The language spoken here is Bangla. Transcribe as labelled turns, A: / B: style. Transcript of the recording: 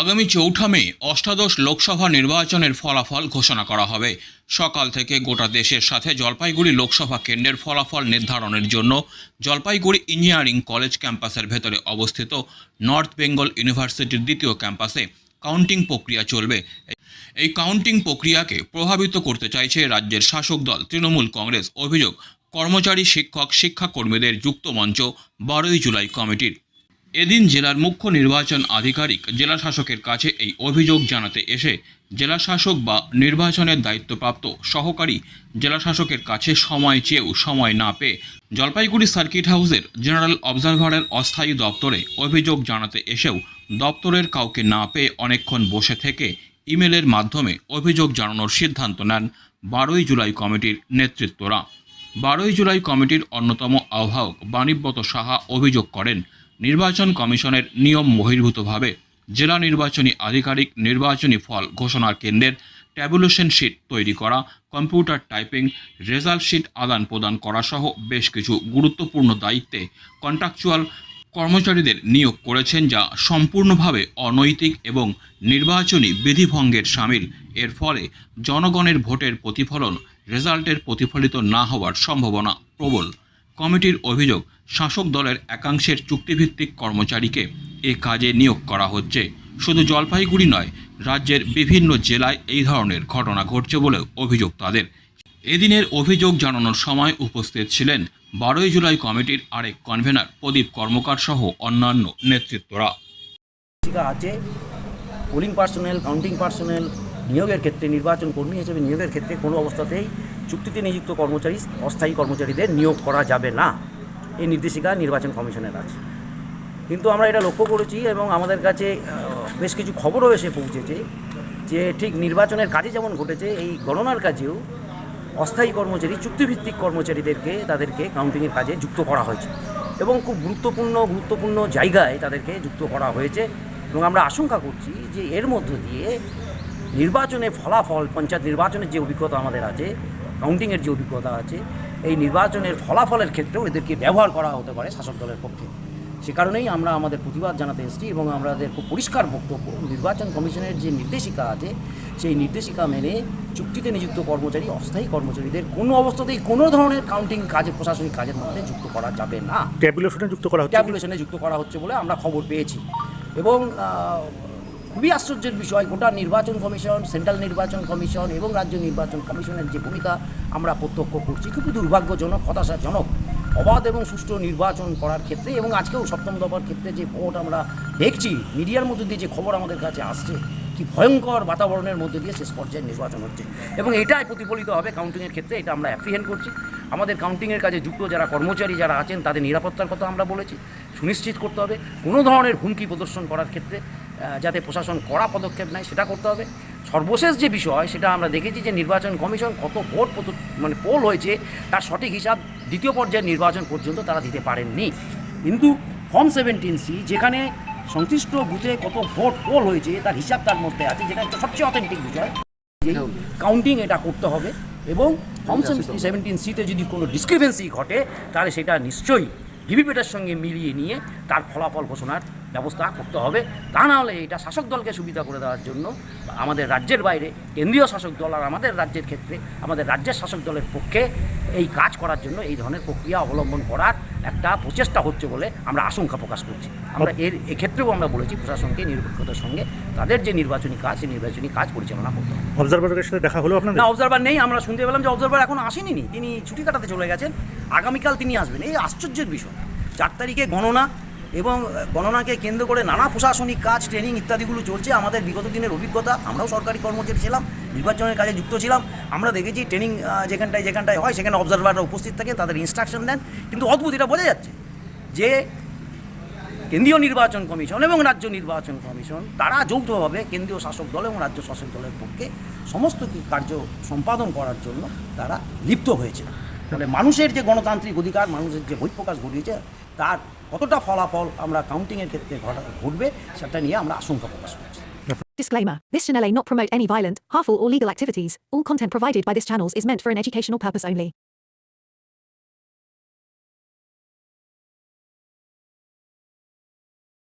A: আগামী চৌঠা মে অষ্টাদশ লোকসভা নির্বাচনের ফলাফল ঘোষণা করা হবে। সকাল থেকে গোটা দেশের সাথে জলপাইগুড়ি লোকসভা কেন্দ্রের ফলাফল নির্ধারণের জন্য জলপাইগুড়ি ইঞ্জিনিয়ারিং কলেজ ক্যাম্পাসের ভেতরে অবস্থিত নর্থ বেঙ্গল ইউনিভার্সিটির দ্বিতীয় ক্যাম্পাসে কাউন্টিং প্রক্রিয়া চলবে। এই কাউন্টিং প্রক্রিয়াকে প্রভাবিত করতে চাইছে রাজ্যের শাসক দল, তৃণমূল কংগ্রেস অভিযোগ। কর্মচারী, শিক্ষক, শিক্ষাকর্মীদের যুক্ত মঞ্চ বারোই জুলাই কমিটির এদিন জেলার মুখ্য নির্বাচন আধিকারিক জেলা শাসকের কাছে এই অভিযোগ জানাতে এসে জেলা শাসক বা নির্বাচনের দায়িত্বপ্রাপ্ত সহকারী জেলা শাসকের কাছে সময় চেয়েও সময় না পেয়ে জলপাইগুড়ি সার্কিট হাউসের জেনারেল অবজারভারের অস্থায়ী দপ্তরে অভিযোগ জানাতে এসেও দপ্তরের কাউকে না পেয়ে অনেকক্ষণ বসে থেকে ইমেলের মাধ্যমে অভিযোগ জানানোর সিদ্ধান্ত নেন বারোই জুলাই কমিটির নেতৃত্বরা। বারোই জুলাই কমিটির অন্যতম আহ্বায়ক বাণীব্রত সাহা অভিযোগ করেন নির্বাচন কমিশনের নিয়ম বহির্ভূতভাবে জেলা নির্বাচনী আধিকারিক নির্বাচনী ফল ঘোষণার কেন্দ্রের ট্যাবুলেশন শিট তৈরি করা, কম্পিউটার টাইপিং, রেজাল্ট শিট আদান প্রদান করা সহ বেশ কিছু গুরুত্বপূর্ণ দায়িত্বে কন্ট্রাকচুয়াল কর্মচারীদের নিয়োগ করেছেন যা সম্পূর্ণভাবে অনৈতিক এবং নির্বাচনী বিধিভঙ্গের সামিল। এর ফলে জনগণের ভোটের প্রতিফলন রেজাল্টের প্রতিফলিত না হওয়ার সম্ভাবনা প্রবল। কমিটির অভিযোগ, শাসক দলের একাংশের চুক্তিভিত্তিক কর্মচারীকে এ কাজে নিয়োগ করা হচ্ছে। শুধু জলপাইগুড়ি নয়, রাজ্যের বিভিন্ন জেলায় এই ধরনের ঘটনা ঘটছে বলেও অভিযোগ তাদের। এদিনের অভিযোগ জানানোর সময় উপস্থিত ছিলেন বারোই জুলাই কমিটির আরেক কনভেনার প্রদীপ কর্মকার সহ অন্যান্য নেতৃত্বরা।
B: আছে পোলিং পার্সোনেল কাউন্টিং পার্সোনেল নিয়োগের ক্ষেত্রে নির্বাচন কর্মী হিসেবে নিয়োগের ক্ষেত্রে কোনো অবস্থাতেই চুক্তিতে নিযুক্ত কর্মচারী, অস্থায়ী কর্মচারীদের নিয়োগ করা যাবে না। এই নির্দেশিকা নির্বাচন কমিশনের আছে কিন্তু আমরা এটা লক্ষ্য করেছি এবং আমাদের কাছে বেশ কিছু খবরও এসে পৌঁছেছে যে ঠিক নির্বাচনের কাজে যেমন ঘটেছে, এই গণনার কাজেও অস্থায়ী কর্মচারী, চুক্তিভিত্তিক কর্মচারীদেরকে তাদেরকে কাউন্টিংয়ের কাজে যুক্ত করা হয়েছে এবং খুব গুরুত্বপূর্ণ গুরুত্বপূর্ণ জায়গায় তাদেরকে যুক্ত করা হয়েছে এবং আমরা আশঙ্কা করছি যে এর মধ্য দিয়ে নির্বাচনে ফলাফল পঞ্চায়েত নির্বাচনের যে অভিজ্ঞতা আমাদের আছে কাউন্টিংয়ের যে অভিজ্ঞতা আছে এই নির্বাচনের ফলাফলের ক্ষেত্রেও এদেরকে ব্যবহার করা হতে পারে শাসক দলের পক্ষে। সে কারণেই আমরা আমাদের প্রতিবাদ জানাতে এসেছি এবং আমাদের খুব পরিষ্কার বক্তব্য নির্বাচন কমিশনের যে নির্দেশিকা আছে সেই নির্দেশিকা মেনে চুক্তিতে নিযুক্ত কর্মচারী অস্থায়ী কর্মচারীদের কোনো অবস্থাতেই কোনো ধরনের কাউন্টিং কাজে প্রশাসনিক কাজের মধ্যে যুক্ত করা যাবে না।
C: ট্যাবুলেশনে যুক্ত করা হচ্ছে?
B: ট্যাবুলেশনে যুক্ত করা হচ্ছে বলে আমরা খবর পেয়েছি। এবং খুবই আশ্চর্যের বিষয়, গোটা নির্বাচন কমিশন, সেন্ট্রাল নির্বাচন কমিশন এবং রাজ্য নির্বাচন কমিশনের যে ভূমিকা আমরা প্রত্যক্ষ করছি। খুবই দুর্ভাগ্যজনক, হতাশাজনক, অবাধ এবং সুষ্ঠু নির্বাচন করার ক্ষেত্রে এবং আজকেও সপ্তম দফার ক্ষেত্রে যে ভোট আমরা দেখছি, মিডিয়ার মধ্যে দিয়ে যে খবর আমাদের কাছে আসছে, কি ভয়ঙ্কর বাতাবরণের মধ্যে দিয়ে শেষ পর্যায়ে নির্বাচন হচ্ছে। এবং এটাই প্রতিফলিত হবে কাউন্টিংয়ের ক্ষেত্রে, এটা আমরা অ্যাপ্রিহেন্ড করছি। আমাদের কাউন্টিংয়ের কাজে যুক্ত যারা কর্মচারী যারা আছেন, তাদের নিরাপত্তার কথা আমরা বলেছি। সুনিশ্চিত করতে হবে, কোনো ধরনের হুমকি প্রদর্শন করার ক্ষেত্রে যাতে প্রশাসন কড়া পদক্ষেপ নেয় সেটা করতে হবে। সর্বশেষ যে বিষয় সেটা আমরা দেখেছি যে নির্বাচন কমিশন কত ভোট মানে পোল হয়েছে তার সঠিক হিসাব দ্বিতীয় পর্যায়ের নির্বাচন পর্যন্ত তারা দিতে পারেননি। কিন্তু ফর্ম সেভেন্টিন সি যেখানে সংশ্লিষ্ট বুথে কত ভোট পোল হয়েছে তার হিসাব তার মধ্যে আছে যেটা হচ্ছে সবচেয়ে অথেন্টিক বিষয়। যে কাউন্টিং এটা করতে হবে এবং ফর্ম সেভেন্টিন সিতে যদি কোনো ডিসক্রিপেন্সি ঘটে তাহলে সেটা নিশ্চয়ই ভিভিপ্যাটের সঙ্গে মিলিয়ে নিয়ে তার ফলাফল ঘোষণার ব্যবস্থা করতে হবে। তা না হলে এটা শাসক দলকে সুবিধা করে দেওয়ার জন্য আমাদের রাজ্যের বাইরে কেন্দ্রীয় শাসক দল আর আমাদের রাজ্যের ক্ষেত্রে আমাদের রাজ্যের শাসক দলের পক্ষে এই কাজ করার জন্য এই ধরনের প্রক্রিয়া অবলম্বন করার একটা প্রচেষ্টা হচ্ছে বলে আমরা আশঙ্কা প্রকাশ করছি। আমরা এর এক্ষেত্রেও আমরা বলেছি প্রশাসনকে নিরপেক্ষতার সঙ্গে তাদের যে নির্বাচনী কাজ সেই নির্বাচনী কাজ পরিচালনা করতে হবে।
C: অবজারভারের সাথে দেখা হলো আপনাদের?
B: না অবজারভার নেই। আমরা শুনতে পেলাম যে অবজারভার এখন আসেনি। নি। তিনি ছুটি কাটাতে চলে গেছেন। আগামীকাল তিনি আসবেন। এই আশ্চর্যের বিষয়। চার তারিখে গণনা এবং গণনাকে কেন্দ্র করে নানা প্রশাসনিক কাজ ট্রেনিং ইত্যাদিগুলো চলছে। আমাদের বিগত দিনের অভিজ্ঞতা, আমরাও সরকারি কর্মচারী ছিলাম, নির্বাচনের কাজে যুক্ত ছিলাম। আমরা দেখেছি ট্রেনিং যেখানটায় যেখানটায় হয়, সেখানে অবজারভাররা উপস্থিত থাকে, তাদের ইনস্ট্রাকশন দেন। কিন্তু অদ্ভুত এটা বোঝা যাচ্ছে যে কেন্দ্রীয় নির্বাচন কমিশন এবং রাজ্য নির্বাচন কমিশন, তারা যৌথভাবে কেন্দ্রীয় শাসক দল এবং রাজ্য শাসক দলের পক্ষে সমস্ত কার্য সম্পাদন করার জন্য তারা লিপ্ত হয়েছে। ফলে মানুষের যে গণতান্ত্রিক অধিকার মানুষের যে বহিঃপ্রকাশ ঘটিয়েছে তার কতটা ফলাফল আমরা কাউন্টিংয়ের ক্ষেত্রে ঘটা- ঘটবে সেটা নিয়ে আমরা আশঙ্কা প্রকাশ করছি
D: Disclaimer This channel may not promote any violent, harmful, or legal activities. All content provided by this channel is meant for an educational purpose only.